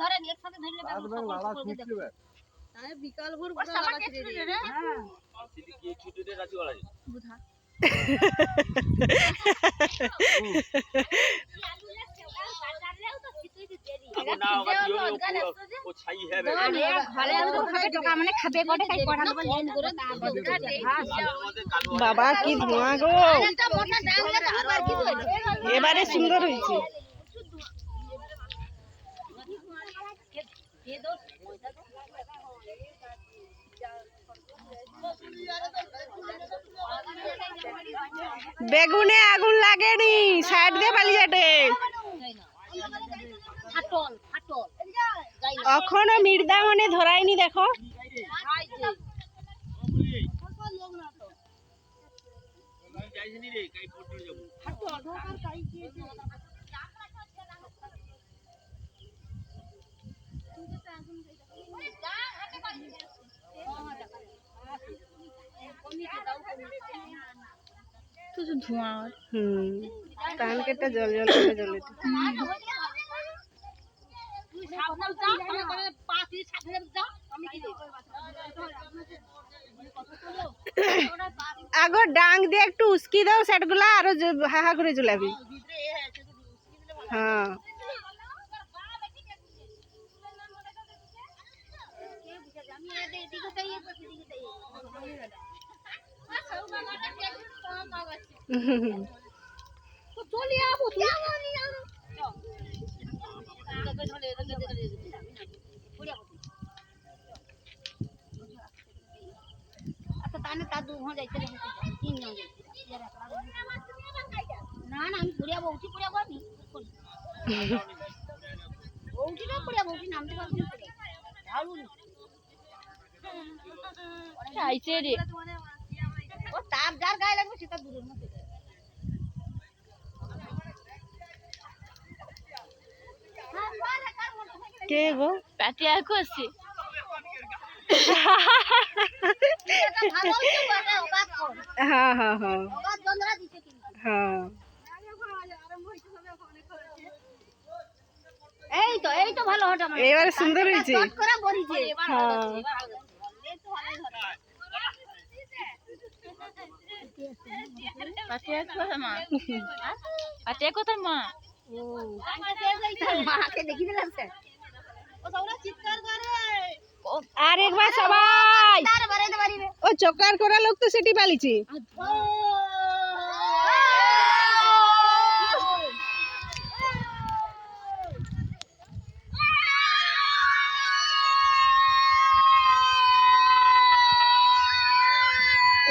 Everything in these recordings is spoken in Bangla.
ধরেন একসাথে ধরলে। বিকাল ভোর মানে করে বাবা কি ধোঁয়া গো। এবারে সুন্দর হয়েছে। বেগুনে আগুন লাগেনি সাইড দিয়ে পালিয়ে যাটে এখনও মির্দা মনে ধরায়নি দেখো। খাই যে হুম। কান কেটে জল জল করে জ্বলে কি আগর ডাং দিয়ে একটু উস্কি দাও সেটগুলা আরও হা হা করে জ্বলাবি হ্যাঁ। না না আমি পুরিয়া বউটি পুরিয়া আমি বউটি না। পুরিয়া বউটি নামতে পারব না আইছে রে। ও তার যার গায়ে লাগবে সেটা দূরের মধ্যে কে গো? করছি কর হ্যাঁ হ্যাঁ হ্যাঁ হ্যাঁ। এই তো এই তো ভালো হটা এবারে সুন্দর হয়েছে। হ্যাঁ। পাটিয়া কোথায় মা মাকে দেখি দিলাম স্যার আর একবার সবাই। ও চকার করা লোক তো সেটি পালিছি।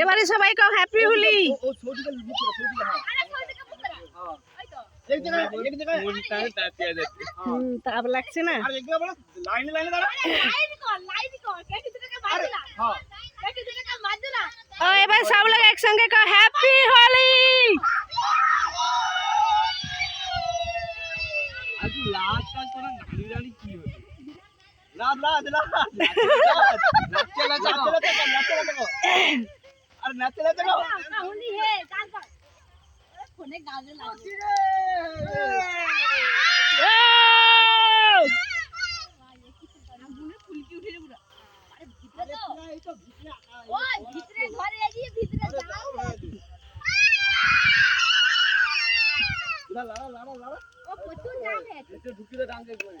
এবারে সবাই কও হ্যাপি হোলি তাপ লাগছে না। ও এবার সব লোক একসঙ্গে কও হ্যাপি হোলি ভিতরে ঘরে গিয়ে ভিতরে যাও লাড়া লাড়া লাড়া ও প্রচুর জানে এটা ঢুকিয়ে ডাঙ্গে করে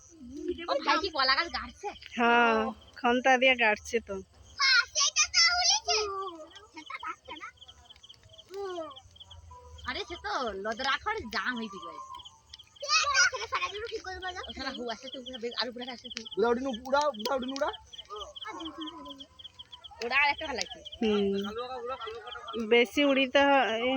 হ্যাঁ খন্তা দিয়ে গাড়ছে তো। আরে সে তো লদরা খড় যা হইবি গেছে বেশি উড়িতে হয়